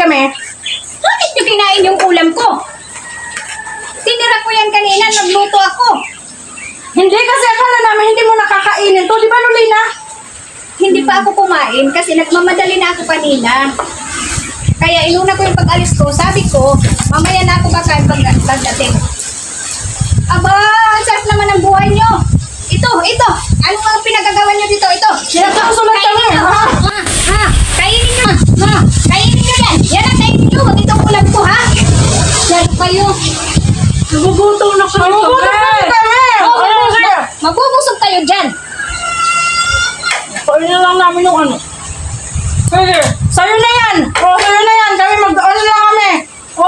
kami. Bakit nyo kinain yung ulam ko? Tinira ko yan kanina, nagluto ako. Hindi kasi akala namin hindi mo nakakainin to. Di ba, Lolina? Hindi pa ako kumain kasi nagmamadali na ako kanina. Kaya inuna ko yung pag-alis ko, sabi ko, mamaya na ako kakain pag pagdating. Aba, ang sarap naman ang buhay nyo. Ito, ito. Ano kayo. Nagugutom na kami. Nagugutom na kami. Oh, mabubusog, kaya? mabubusog kayo dyan. Paano lang namin yung ano. Sige, sa'yo na yan. O, sa'yo na yan. Kami mag, ano lang kami. O,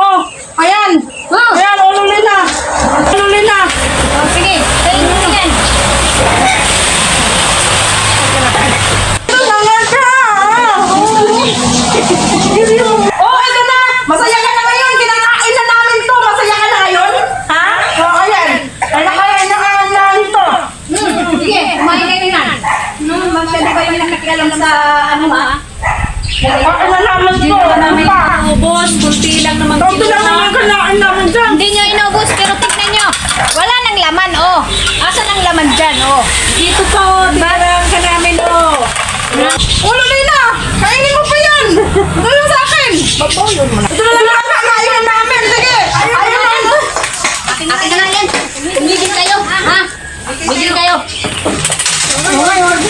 ayan. Ha? Ayan, o, Lolina. Lolina. Oh, sige, kainin nyo yan. Ka. Oh, ito na. Masaya ka na ngayon. Kinakain na namin to. Masaya ka na ngayon? Ha? O, ayan. Ay, nakain na kain na nito. Hmm, sige, kumain kayo na. No, masyado ba yung nakikialam sa ano ha? Kain na namin to. Ano pa? Ubos, kunti lang naman Ito lang naman kinain namin dyan. Hindi nyo inubos, pero tignan nyo. Wala nang laman, oh. Asan ang laman dyan, oh? Dito pa o, tinarang ka namin o. Ulo Lina! Kainin mo pa yan! Ito lang sa akin! Ito na lang ang kakainin namin! Sige! Ayun na! Akin na yan. Tumigil kayo, ha? Tumigil kayo. Ay, wag